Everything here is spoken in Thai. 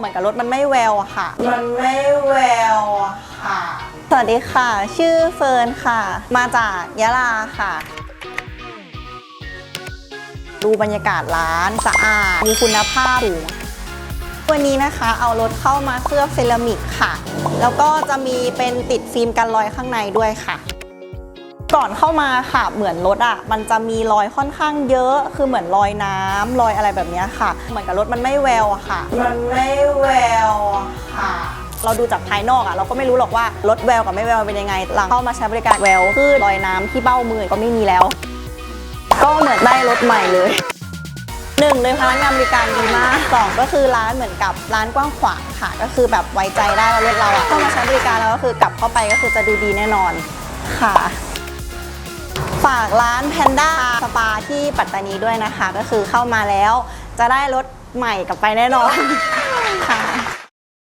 เหมือนกับรถมันไม่แววอะค่ะ มันไม่แววอะค่ะ สวัสดีค่ะ ชื่อเฟิร์นค่ะ มาจากยะลาค่ะ ดูบรรยากาศร้านสะอาด มีคุณภาพสูงวันนี้นะคะเอารถเข้ามาเคลือบเซรามิกค่ะ แล้วก็จะมีเป็นติดฟิล์มกันรอยข้างในด้วยค่ะ ก่อนเข้ามาค่ะเหมือนรถอะมันจะมีรอยค่อนข้างเยอะ คือเหมือนรอยน้ำรอยอะไรแบบเนี้ยค่ะ เหมือนกับรถมันไม่แววอะค่ะ มันไม่แววอะค่ะ เราดูจากภายนอกอะเราก็ไม่รู้หรอกว่ารถแววกับไม่แววเป็นยังไง หลังเข้ามาใช้บริการแววคือรอยน้ำที่เบ้ามือก็ไม่มีแล้ว ก็เหมือนได้รถใหม่เลยหนึ่งเลยพนักงานบริการดีมากสองก็คือร้านเหมือนกับร้านกว้างขวางค่ะ ก็คือแบบไว้ใจได้ว่ารถเราอะเข้ามาใช้บริการแล้วก็คือกลับเข้าไปก็คือจะดูดีแน่นอนค่ะ ฝากร้านแพนด้าสปาที่ปัตตานีด้วยนะคะ ก็คือเข้ามาแล้วจะได้รถใหม่กลับไปแน่นอน